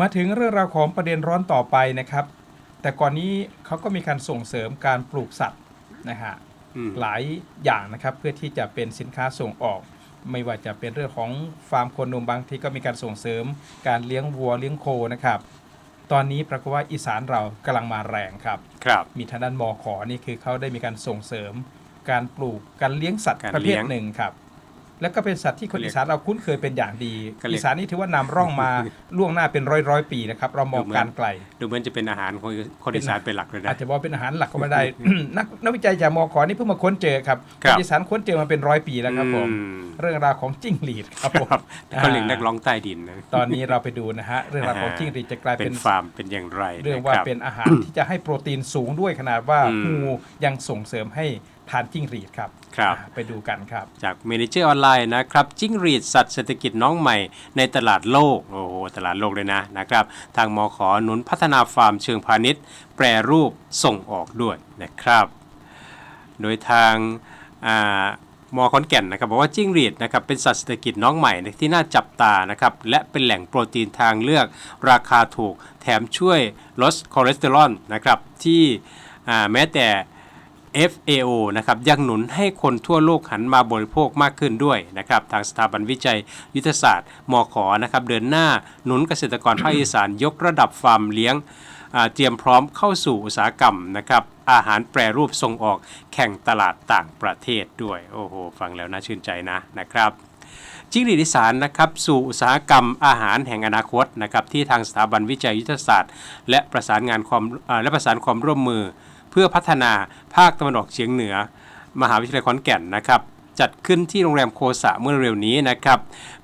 มาถึงเรื่องราวของประเด็นร้อนต่อไปนะครับ แต่ก่อนนี้เขาก็มีการส่งเสริมการปลูกสัตว์นะฮะอืมหลายอย่างนะครับเพื่อที่จะเป็นสินค้าส่งออก ไม่ว่าจะเป็นเรื่องของฟาร์มโคนมบางทีก็มีการส่งเสริม การเลี้ยงวัวเลี้ยงโคนะครับ ตอนนี้ปรากฏว่าอีสานเรากำลังมาแรงครับครับมีทางด้านมอขอนี่คือเขาได้มีการส่งเสริม การปลูกการเลี้ยงสัตว์การประเภเลี้ทยงหนึ่งครับ แล้วก็เป็นสัตว์ที่คนเรียกอีสานเราคุ้นเคยเป็นอย่างดีก็เรียกอีสานนี่ถือว่านำร่องมาล่วงหน้าเป็นร้อยร้อยๆปีนะครับเรามองดูเหมือนการไกล ดูเหมือนจะเป็นอาหารของคนอีสานเป็นหลักเลยนะอาจจะบอกเป็นอาหารหลักก็ไม่ได้นักนักวิจัยจากมอขอนี่เพิ่งมาค้นเจอครับครับนอีสานค้นเจอมาเป็นร้อยปีแล้วครับผมอืมเรื่องราวของจิ้งหรีดครับผมครับเขาเรียกนักร้องใต้ดินนะตอนนี้เราไปดูนะฮะเรื่องราวของอ่าจิ้งหรีดจะกลายเป็เป็นนฟาร์มเป็นอย่างไร เรื่องว่าะคบเป็นอาหารที่จะให้โปรตีนสูงด้วยขนาดว่าอืมงูยังส่งเสริมให้ ทานจิ้งหรีดครับครับอ่าไปดูกันครับ จากเมนเจอร์ออนไลน์นะครับจิ้งหรีดสัตว์เศรษฐกิจน้องใหม่ในตลาดโลก โอ้โห ตลาดโลกเลยนะนะครับ ทางมขอหนุนพัฒนาฟาร์มเชิงพาณิชย์ แปรรูปส่งออกด้วยนะครับ โดยทางอ่ามอขอนแก่นนะครับบอกว่าจิ้งหรีดนะครับเป็นสัตว์เศรษฐกิจน้องใหม่ที่น่าจับตานะครับและเป็นแหล่งโปรตีนทางเลือก ราคาถูกแถมช่วยลดคอเลสเตอรอลนะครับที่อ่าแม้แต่ FAO นะครับยังหนุนให้คนทั่วโลกหันมาบริโภคมากขึ้นด้วยนะครับทางสถาบันวิจัยยุทธศาสตร์มขนะครับเดินหน้าหนุนเกษตรกรภาคอีสานยกระดับฟาร์มเลี้ยงเตรียมพร้อมเข้าสู่อุตสาหกรรมนะครับอาหารแปรรูปส่งออกแข่งตลาดต่างประเทศด้วย โอ้โห ฟังแล้วน่าชื่นใจนะนะครับ จิ้งหรีดอีสานนะครับสู่อุตสาหกรรมอาหารแห่งอนาคตนะครับที่ทางสถาบันวิจัยยุทธศาสตร์ และประสานงานความและประสานความร่วมมือ เพื่อพัฒนาภาคตะวันออกเฉียงเหนือ มหาวิทยาลัยขอนแก่นนะครับจัดขึ้นที่โรงแรมโคสะเมื่อเร็วนี้นะครับ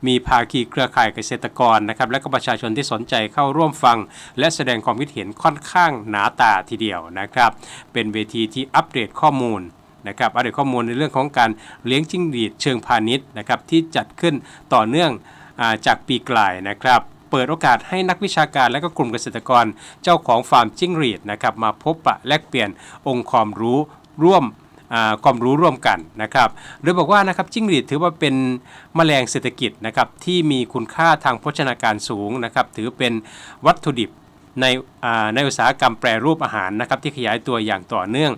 มีภาคีเครือข่ายเกษตรกรนะครับ และก็ประชาชนที่สนใจเข้าร่วมฟัง และแสดงความคิดเห็นค่อนข้างหนาตาทีเดียวนะครับ เป็นเวทีที่อัปเดตข้อมูล นะครับอัปเดตข้อมูลในเรื่องของการเลี้ยงจิ้งหรีดเชิงพาณิชย์นะครับที่จัดขึ้นต่อเนื่องอาจากปีกลายนะครับเปิดโอกาสให้นักวิชาการและก็กลุ่มเกษตรกรเจ้าของฟาร์มจิ้งหรีดนะครับมาพบปะแลกเปลี่ยนองค์ความรู้ร่วมอ่าความรู้ร่วมกันนะครับโดยบอกว่านะครับจิ้งหรีดถือว่าเป็นแมลงเศรษฐกิจนะครับที่มีคุณค่าทางโภชนาการสูงนะครับถือเป็นวัตถุดิบในอ่าในอุตสาหกรรมแปรรูปอาหารนะครับที่ขยายตัวอย่างต่อเนื่อง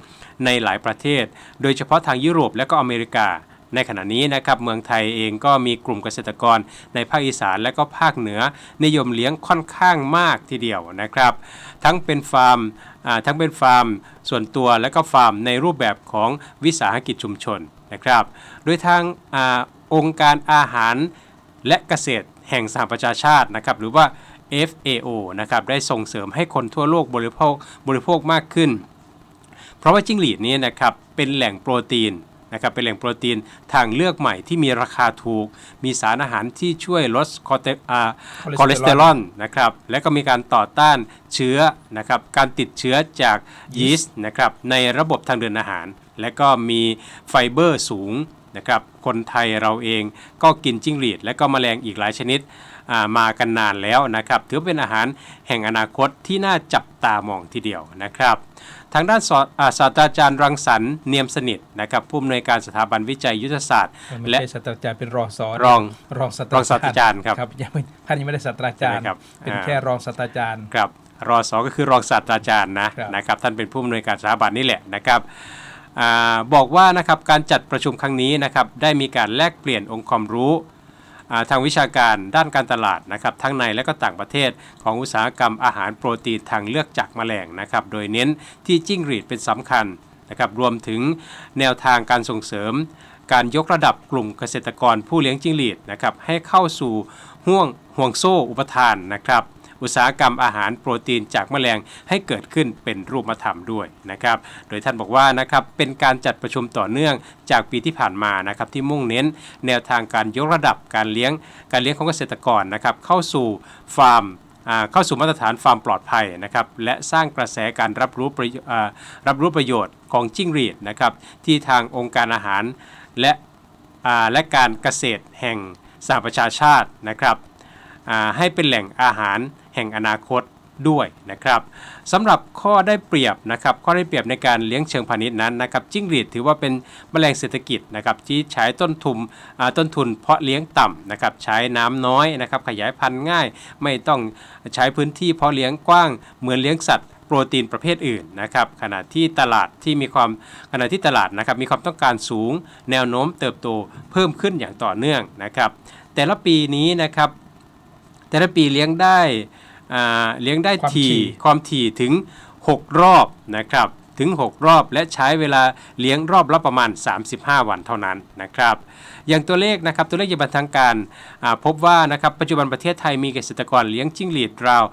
ในหลายประเทศ โดยเฉพาะทางยุโรปและก็อเมริกา ในขณะนี้นะครับเมืองไทยเองก็มีกลุ่มเกษตรกรในภาคอีสานและก็ภาคเหนือ นิยมเลี้ยงค่อนข้างมากทีเดียวนะครับ ทั้งเป็นฟาร์มทั้งเป็นฟาร์ม ส่วนตัวและก็ฟาร์มในรูปแบบของวิสาหกิจชุมชนนะครับ โดยทางอองค์การอาหารและเกษตรแห่งสหประชาชาตินะครับหรือว่า FAO นะครับได้ส่งเสริมให้คนทั่วโลกบริโภคบริโภคมากขึ้น เพราะว่าจิ้งหรีดนี้นะครับเป็นแหล่งโปรตีนนะครับเป็นแหล่งโปรตีนทางเลือกใหม่ที่มีราคาถูก มีสารอาหารที่ช่วยลดคอเลสอ่าคอเลสเตอรอลนะครับและก็มีการต่อต้านเชื้อนะครับการติดเชื้อจากยีสต์นะครับในระบบทางเดินอาหาร และก็มีไฟเบอร์สูงนะครับคนไทยเราเองก็กินจิ้งหรีด และก็แมลงอีกหลายชนิดามากันนานแล้วนะครับถือเป็นอาหารแห่งอนาคตที่น่าจับตามองทีเดียวนะครับ ทางด้านศาสอ่าศาสตราจารย์รังสรรค์เนียมสนิทนะครับผู้อำนวยการสถาบันวิจัยยุทธศาสตร์ไม่และใช่ศาสตราจารย์เป็นรองสอนรองรองศาสตรองศาสตราจารย์ครับครับยังไม่ท่านยังไม่ได้ศาสตราจารย์ใช่ไหมครับเป็นอ่าแค่รองศาสตราจารย์ครับรอสอก็คือรองศาสตราจารย์นะครับนะครับท่านเป็นผู้อำนวยการสถาบันนี่แหละนะครับอาบอกว่านะครับการจัดประชุมครั้งนี้นะครับได้มีการแลกเปลี่ยนองค์ความรู้อ่า ทางวิชาการด้านการตลาดนะครับทั้งในและก็ต่างประเทศของอุตสาหกรรมอาหารโปรตีนทางเลือกจากแมลงนะครับโดยเน้นที่จิ้งหรีดเป็นสำคัญนะครับรวมถึงแนวทางการส่งเสริม การยกระดับกลุ่มเกษตรกรผู้เลี้ยงจิ้งหรีดนะครับให้เข้าสู่ห่วงห่วงโซ่อุปทานนะครับ อุตสาหกรรมอาหารโปรตีนจากแมลงให้เกิดขึ้นเป็นรูปธรรมด้วยนะครับ โดยท่านบอกว่านะครับเป็นการจัดประชุมต่อเนื่องจากปีที่ผ่านมานะครับที่มุ่งเน้นแนวทางการยกระดับการเลี้ยง การเลี้ยงของเกษตรกรนะครับเข้าสู่ฟาร์มเข้าสู่มาตรฐานฟาร์มปลอดภัยนะครับและสร้างกระแสการรับรู้ประโยอ่ารับรู้ประโยชน์ของจิ้งหรีดนะครับที่ทางองค์การอาหารและและการเกษตรแห่งสหประชาชาตินะครับ ให้เป็นแหล่งอาหารแห่งอนาคตด้วยนะครับสำหรับข้อได้เปรียบนะครับข้อได้เปรียบในการเลี้ยงเชิงพาณิชย์นั้นนะครับจิ้งหรีดถือว่าเป็นแมลงเศรษฐกิจนะครับที่ใช้ต้นทุนต้นทุนเพาะเลี้ยงต่ำนะครับใช้น้ำน้อยนะครับขยายพันธุ์ง่าย ไม่ต้องใช้พื้นที่เพาะเลี้ยงกว้างเหมือนเลี้ยงสัตว์โปรตีนประเภทอื่นนะครับขณะที่ตลาดที่มีความขณะที่ตลาดนะครับมีความต้องการสูง แนวโน้มเติบโตเพิ่มขึ้นอย่างต่อเนื่องนะครับแต่ละปีนี้นะครับ แต่ละปีเลี้ยงได้อ่าเลี้ยงได้ความทีถี่ความถี่ถึง 6 รอบนะครับ ถึง 6 รอบ และใช้เวลาเลี้ยงรอบละประมาณ 35 วันเท่านั้นนะครับอย่างตัวเลขนะครับตัวเลขอย่างเป็นทางการพบว่านะครับปัจจุบันประเทศไทยมีเกษตรกรเลี้ยงจิ้งหรีดราว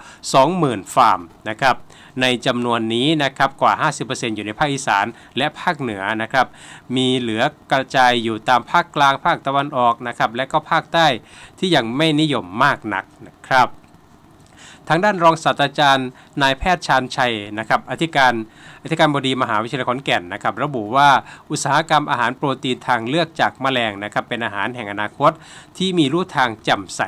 20,000 ฟาร์มนะครับในจำนวนนี้นะครับกว่า 50%อยู่ในภาคอีสานและภาคเหนือนะครับมีเหลือกระจายอยู่ตามภาคกลางภาคตะวันออกนะครับและก็ภาคใต้ที่ยังไม่นิยมมากนักนะครับ ทางด้านรองศาสตราจารย์นายแพทย์ชาญชัยนะครับอธิการอธิการบดีมหาวิทยาลัยขอนแก่นนะครับระบุว่าอุตสาหกรรมอาหารโปรตีนทางเลือกจากแมลงนะครับเป็นอาหารแห่งอนาคต ที่มีรูปทางแจ่มใส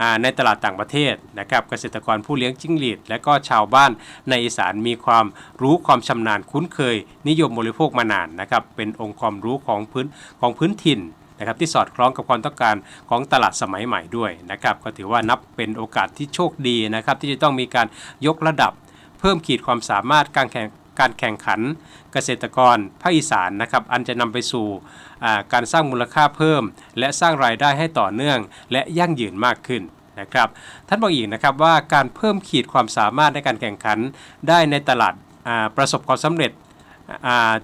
อ่าในตลาดต่างประเทศนะครับเกษตรกรผู้เลี้ยงจิ้งหรีดและก็ชาวบ้านในอีสานมีความรู้ความชำนาญคุ้นเคย นิยมบริโภคมานานนะครับเป็นองค์ความรู้ของพื้นของพื้นถิ่น นะครับที่สอดคล้องกับความต้องการของตลาดสมัยใหม่ด้วยนะครับก็ถือว่านับเป็นโอกาสที่โชคดีนะครับที่จะต้องมีการยกระดับ เพิ่มขีดความสามารถการแข่งการแข่งขันเกษตรกรภาคอีสานนะครับอันจะนำไปสู่การสร้างมูลค่าเพิ่ม และสร้างรายได้ให้ต่อเนื่อง และยั่งยืนมากขึ้นนะครับท่านบอกอีกนะครับว่าการเพิ่มขีดความสามารถในการแข่งขันได้ในตลาดประสบความสำเร็จ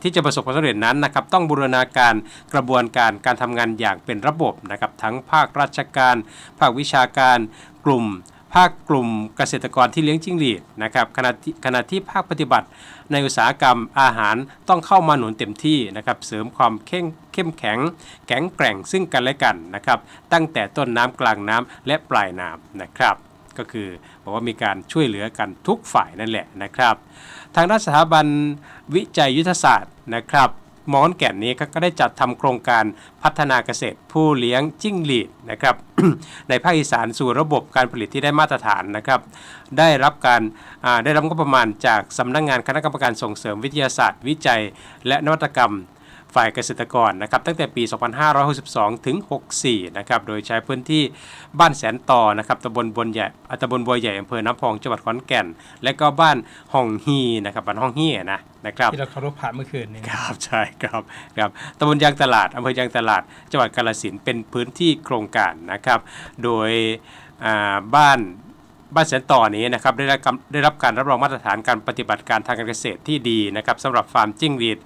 ที่จะประสบความสำเร็จนั้นนะครับต้องบูรณาการกระบวนการการทำงานอย่างเป็นระบบนะครับทั้งภาคราชการ ภาควิชาการกลุ่ม ภาคกลุ่มเกษตรกรที่เลี้ยงจิ้งหรีดนะครับขณะที่ขณะที่ภาคปฏิบัติ ในอุตสาหกรรมอาหารต้องเข้ามาหนุนเต็มที่นะครับเสริมความเข้มเข้มแข็ง แข็งแกร่งซึ่งกันและกันนะครับตั้งแต่ต้นน้ำกลางน้ำและปลายน้ำนะครับ ก็คือบอกว่ามีการช่วยเหลือกันทุกฝ่ายนั่นแหละนะครับ ทางด้านสถาบันวิจัยยุทธศาสตร์นะครับมอนแก่นนี้ก็ได้จัดทำโครงการพัฒนาเกษตรผู้เลี้ยงจิ้งหรีดนะครับในภาคอีสานสู่ระบบการผลิตที่ได้มาตรฐานนะครับ ได้รับการได้รับงบประมาณจากสำนักงงานคณะกรรมการส่งเสริมวิทยาศาสตร์ วิจัย และนวัตกรรม ฝ่ายเกษตรกรนะครับตั้งแต่ปี 2562 ถึง 64 นะครับโดยใช้พื้นที่บ้านแสนต่อนะครับตำบลบนใหญ่อ่าตำบลบัวใหญ่อำเภอน้ำพองจังหวัดขอนแก่น และก็บ้านห้องฮีนะครับบ้านห้องฮีนะนะครับที่เราเคารพผ่านเมื่อคืนนี้ครับใช่ครับครับตำบลยางตลาดอำเภอยางตลาดจังหวัดกาฬสินธุ์เป็นพื้นที่โครงการนะครับ โดยอ่าบ้าน บ้านแสนต่อนี้นะครับได้รับการได้รับการรับรองมาตรฐานการปฏิบัติการทางการเกษตรที่ดีนะครับสำหรับฟาร์มจิ้งหรีด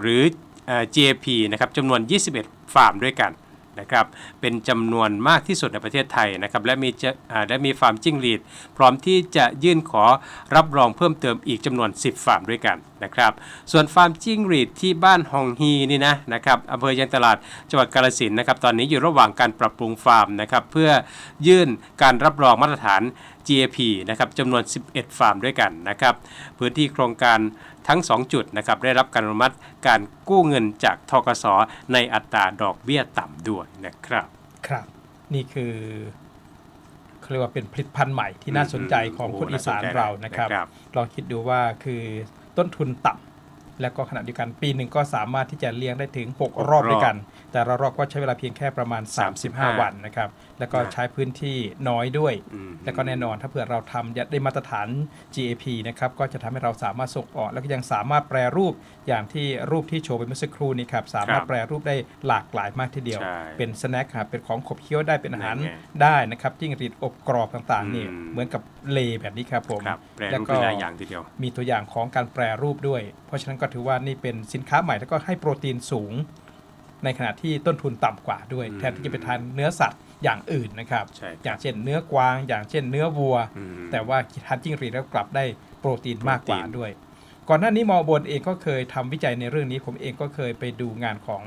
หรือเอ่อ GAP นะครับจำนวน 21 ฟาร์มด้วยกัน นะครับเป็นจำนวนมากที่สุดในประเทศไทยนะครับและมีและมีฟาร์มจิ้งหรีด พร้อมที่จะยื่นขอรับรองเพิ่มเติมอีกจำนวน 10 ฟาร์มด้วยกันนะครับส่วนฟาร์มจิ้งหรีดที่บ้านฮองฮีนี่นะนะครับอำเภอยางตลาดจังหวัดกาฬสินนะครับตอนนี้อยู่ระหว่างการปรับปรุงฟาร์มนะครับเพื่อยื่นการรับรองมาตรฐาน GAP นะครับจำนวน 11 ฟาร์มด้วยกันนะครับพื้นที่โครงการ ทั้ง 2 จุดนะครับได้รับการอนุมัติการกู้เงินจากทกสในอัตราดอกเบี้ยต่ำด้วยนะครับครับนี่คือเขาเรียกว่าเป็นผลิตภัณฑ์ใหม่ที่น่าสนใจของคนอีสานเรานะครับนะครับลองคิดดูว่าคือต้นทุนต่ำ แล้วก็ขณะเดียวกันปีหนึ่งก็สามารถที่จะเลี้ยงได้ถึง 6 รอบด้วยกัน แต่ละรอบก็ใช้เวลาเพียงแค่ประมาณ 35 วันนะครับ แล้วก็ใช้พื้นที่น้อยด้วยอืมแล้วก็แน่นอนถ้าเผื่อเราทำได้มาตรฐาน GAP นะครับก็จะทำให้เราสามารถส่งออก แล้วก็ยังสามารถแปรรูปอย่างที่รูปที่โชว์ไปเมื่อสักครู่นี้ครับสามารถครับแปรรูปได้หลากหลายมากทีเดียวใช่เป็นสแน็คครับเป็นของขบเคี้ยวได้เป็นอาหารนั่นไงได้นะครับจิ้งหรีดอบกรอบต่างๆนี่อืมเหมือนกับ เลแบบนี้ครับผมครับแปลแล้วรูปก็เป็นหลายอย่างทีเดียว มีตัวอย่างของการแปรรูปด้วย เพราะฉะนั้นก็ถือว่านี่เป็นสินค้าใหม่แล้วก็ให้โปรตีนสูง ในขณะที่ต้นทุนต่ำกว่าด้วยอืมแทนที่จะไปทานเนื้อสัตว์อย่างอื่นนะครับใช่ครับ อย่างเช่นเนื้อกวาง อย่างเช่นเนื้อวัวอืมแต่ว่าทานจิ้งหรีดแล้วกลับได้โปรตีนมากกว่าโปรตีนด้วย ก่อนหน้านี้มอบนเองก็เคยทำวิจัยในเรื่องนี้ ผมเองก็เคยไปดูงานของ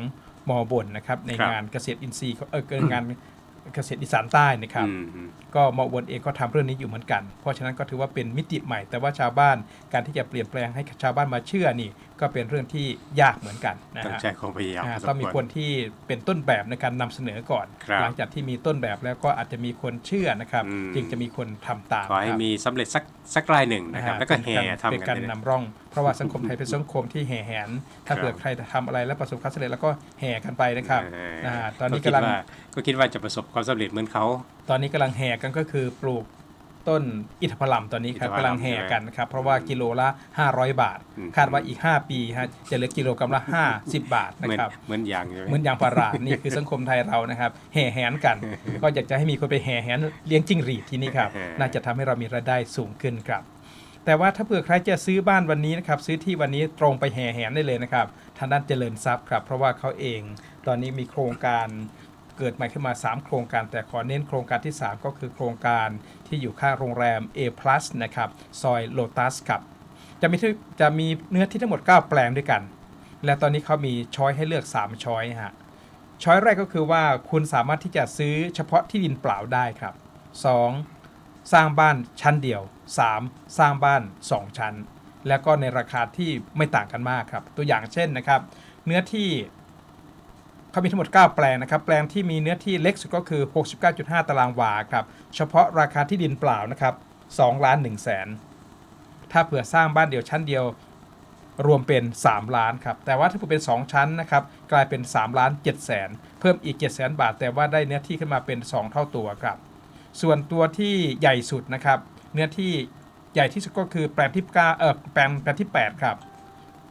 มอบนนะครับ ในงานเกษตรอินทรีย์เออเกินงานเกษตรอีสานใต้นะครับอืมอืม ก็ก็มอวนเองก็ทำเรื่องนี้อยู่เหมือนกัน เพราะฉะนั้นก็ถือว่าเป็นมิติใหม่ แต่ว่าชาวบ้านการที่จะเปลี่ยนแปลงให้ชาวบ้านมาเชื่อนี่ ก็เป็นเรื่องที่ยากเหมือนกันนะต้องฮะใช้ความพยายามอ่าพสต้องมีวรคนที่เป็นต้นแบบในการนำเสนอก่อนครับหลังจากที่มีต้นแบบแล้วก็อาจจะมีคนเชื่อนะครับอืมจึงจะมีคนทำตามขอให้ครับมีสำเร็จสักสักรายหนึ่งนะครับฮแล้วก็แห่เป็นารทำเป็นกักานรเลยนำร่อง เพราะว่าสังคมไทยเป็นสังคมที่แห่แหน ถ้าครับเผื่อใครทำอะไรแล้วประสบความสำเร็จแล้วก็แห่กันไปนะครับเอออ่าตอนนี้คิดกำลังว่าก็คิดว่าจะประสบความสำเร็จเหมือนเขา ตอนนี้กำลังแห่กันก็คือปลูกต้นอินทผลัมตอนนี้ครับอินทผลัมกำลังแห่กันครับเพราะว่ากิโลละ 500 บาทอืมคาดว่าอีก 5 ปีฮะจะเหลือกิโลกรัมละ 50 บาทเหนะมือนครับเหมือนอย่างใช่ไหมเหมือนยางพารานี่คือสังคมไทยเรานะครับแห่แหนกัน ก็อยากจะให้มีคนไปแห่แหนเลี้ยงจิ้งหรีดที่นี่ครับน่าจะทำให้เรามีรายได้สูงขึ้นครับ แต่ว่าถ้าเผื่อใครจะซื้อบ้านวันนี้นะครับซื้อที่วันนี้ตรงไปแห่แหนได้เลยนะครับทางด้านเจริญทรัพย์ครับเพราะว่าเขาเองตอนนี้มีโครงการ เกิดใหม่ขึ้นมา 3 โครงการ แต่ขอเน้นโครงการที่ 3 ก็คือโครงการที่อยู่ข้างโรงแรม A+ นะครับซอยโลตัสครับจะมีที่จะมีเนื้อที่ทั้งหมด 9 แปลงด้วยกัน และตอนนี้เขามีช้อยให้เลือก 3 ช้อยฮะช้อยแรกก็คือว่าคุณสามารถที่จะซื้อเฉพาะที่ดินเปล่าได้ครับ 2. สร้างบ้านชั้นเดียว 3. สร้างบ้าน 2 ชั้น แล้วก็ในราคาที่ไม่ต่างกันมากครับ ตัวอย่างเช่นนะครับ เนื้อที่ เขามีทั้งหมด 9 แปลงนะครับ แปลงที่มีเนื้อที่เล็กสุดก็คือ 69.5 ตารางวาครับ เฉพาะราคาที่ดินเปล่านะครับ2ล้าน1แสน ถ้าเผื่อสร้างบ้านเดี่ยวชั้นเดียวรวมเป็น 3 ล้านครับ แต่ว่าถ้าเผื่อเป็น 2 ชั้นนะครับ กลายเป็น 3 ล้าน7แสน เพิ่มอีก 7 แสนบาท แต่ว่าได้เนื้อที่ขึ้นมาเป็น 2 เท่าตัวครับ ส่วนตัวที่ใหญ่สุดนะครับ เนื้อที่ใหญ่ที่สุดก็คือแปลงที่9เออแปลงแปลงที่ 8 ครับ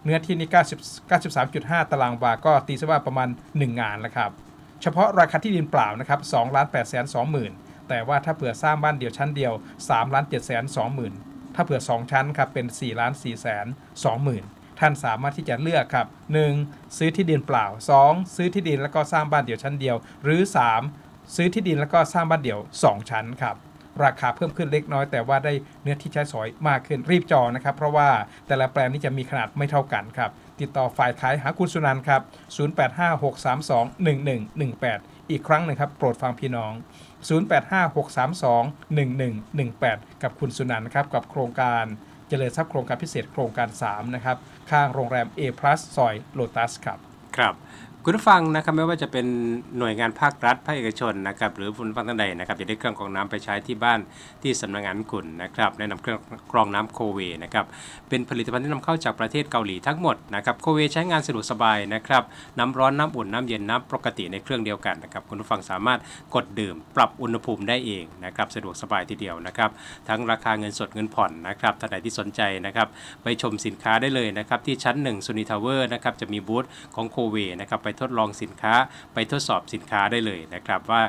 เนื้อที่นี่90 93.5 ตารางวา ก็ตีซะว่าประมาณ 1 งานแล้วครับ เฉพาะราคาที่ดินเปล่านะครับ2ล้าน8แสน2หมื่นแต่ว่าถ้าเผื่อสร้างบ้านเดี่ยวชั้นเดียว3ล้าน7แสน2หมื่นถ้าเผื่อ 2 ชั้นครับเป็น4ล้าน4แสน2หมื่นท่านสามารถที่จะเลือกครับ 1. ซื้อที่ดินเปล่า 2. ซื้อที่ดินแล้วก็สร้างบ้านเดี่ยวชั้นเดียว หรือ 3. ซื้อที่ดินแล้วก็สร้างบ้านเดี่ยว 2 ชั้นครับ ราคาเพิ่มขึ้นเล็กน้อย แต่ว่าได้เนื้อที่ใช้สอยมากขึ้นรีบจองนะครับ เพราะว่าแต่ละแปลงนี้จะมีขนาดไม่เท่ากันครับ ติดต่อฝ่ายขายหาคุณสุนันท์ครับ 0856321118 อีกครั้งหนึ่งครับ โปรดฟังพี่น้อง 0856321118 กับคุณสุนันท์นะครับกับโครงการเจริญทรัพย์โครงการพิเศษโครงการ 3 นะครับ ข้างโรงแรม A+ ซอยโลตัสครับ ครับ คุณผู้ฟังนะครับไม่ว่าจะเป็นหน่วยงานภาครัฐภาคเอกชนนะครับหรือคุณฟังท่านใดนะครับจะได้เครื่องกรองน้ำไปใช้ที่บ้านที่สำนักงานขุนนะครับแนะนำเครื่องกรองน้ำโคเวนะครับเป็นผลิตภัณฑ์ที่นำเข้าจากประเทศเกาหลีทั้งหมดนะครับโคเวใช้งานสะดวกสบายนะครับน้ำร้อนน้ำอุ่นน้ำเย็นน้ำปกติในเครื่องเดียวกันนะครับคุณผู้ฟังสามารถกดดื่ม ปรับอุณหภูมิได้เองนะครับสะดวกสบายทีเดียวนะครับทั้งราคาเงินสดเงินผ่อนนะครับท่านใดที่สนใจนะครับไปชมสินค้าได้เลยนะครับที่ชั้น1ซูนิทาวเวอร์นะครับจะมีบูธของโคเวนะครับไปทดลองสินค้า ไปทดสอบสินค้าได้เลยนะครับว่า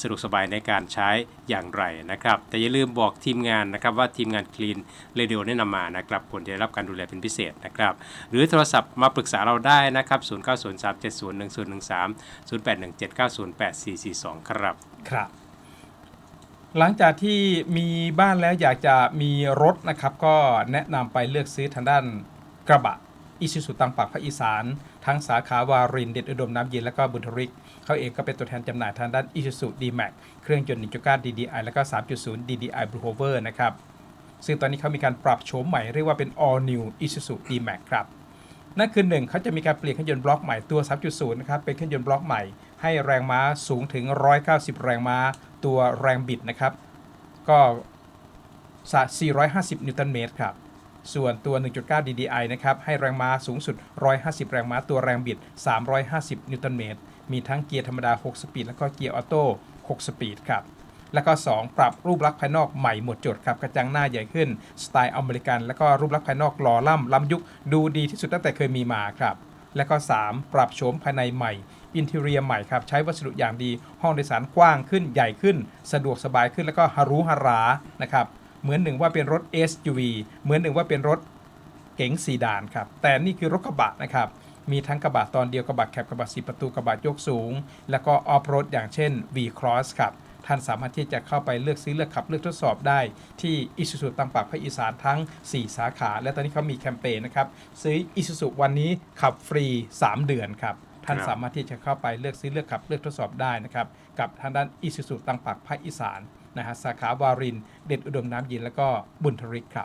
สะดวกสบายในการใช้อย่างไรนะครับแต่อย่าลืมบอกทีมงานนะครับว่าทีมงานคลีนเรดิโอแนะนำมานะครับควรจะได้รับการดูแลเป็นพิเศษนะครับหรือโทรศัพท์มาปรึกษาเราได้นะครับ0903701013 0817908442 ครับครับหลังจากที่มีบ้านแล้วอยากจะมีรถนะครับ ก็แนะนำไปเลือกซื้อทางด้านกระบะ อิซูซุตังปากภาคอีสาน ทั้งสาขาวารินเด็ดอุดมน้ำเย็นและก็บุญทริก เขาเองก็เป็นตัวแทนจำหน่ายทางด้านอิซูซุดีแม็กเครื่องยนต์1.9 DDI แล้วก็ 3.0 DDI Blue Hover นะครับ ซึ่งตอนนี้เขามีการปรับโฉมใหม่เรียกว่าเป็น all new Isuzu D-Max ครับนั่นคือหนึ่งเขาจะมีการเปลี่ยนเครื่องยนต์บล็อกใหม่ตัว 3.0 นะครับเป็นเครื่องยนต์บล็อกใหม่ ให้แรงม้าสูงถึง 190 แรงม้า ตัวแรงบิดนะครับ ก็ 450 นิวตันเมตรครับ ส่วนตัว 1.9 DDI นะครับ ให้แรงม้าสูงสุด 150 แรงม้า ตัวแรงบิด 350 นิวตันเมตร มีทั้งเกียร์ธรรมดา 6 สปีด แล้วก็เกียร์ออโต้ 6 สปีดครับ แล้วก็ 2 ปรับรูปลักษณ์ภายนอกใหม่หมดจดครับ กระจังหน้าใหญ่ขึ้น สไตล์อเมริกัน แล้วก็รูปลักษณ์ภายนอกหล่อล่ำล้ำยุค ดูดีที่สุดตั้งแต่เคยมีมาครับ แล้วก็ 3 ปรับโฉมภายในใหม่ อินเท i รียใหม่ครับ ใช้วัสดุอย่างดี ห้องโดยสารกว้างขึ้น ใหญ่ขึ้น สะดวกสบายขึ้น แล้วก็ฮารุฮารา นะครับ เหมือนหนึ่งว่าเป็นรถ SUV เหมือนหนึ่งว่าเป็นรถเก๋งซีดานครับ แต่นี่คือรถกระบะนะครับ มีทั้งกระบะตอนเดียวกระบะแคบกระบะสีประตูกระบะยกสูง แล้วก็ออฟโรดอย่างเช่น V-Cross ครับ ท่านสามารถที่จะเข้าไปเลือกซื้อเลือกขับเลือกทดสอบได้ที่อิสุสุตังปากภาคอีสานทั้ง 4 สาขา และตอนนี้เขามีแคมเปญนะครับ ซื้ออิสุสุวันนี้ขับฟรี 3 เดือนครับท่านครับสามารถที่จะเข้าไปเลือกซื้อเลือกขับเลือกทดสอบได้นะครับ กับทางด้านอิสุสุตังปากภาคอีสาน นะฮะสาขาวาริน เด่นอุดมน้ำยิน แล้วก็บุญทริกครับ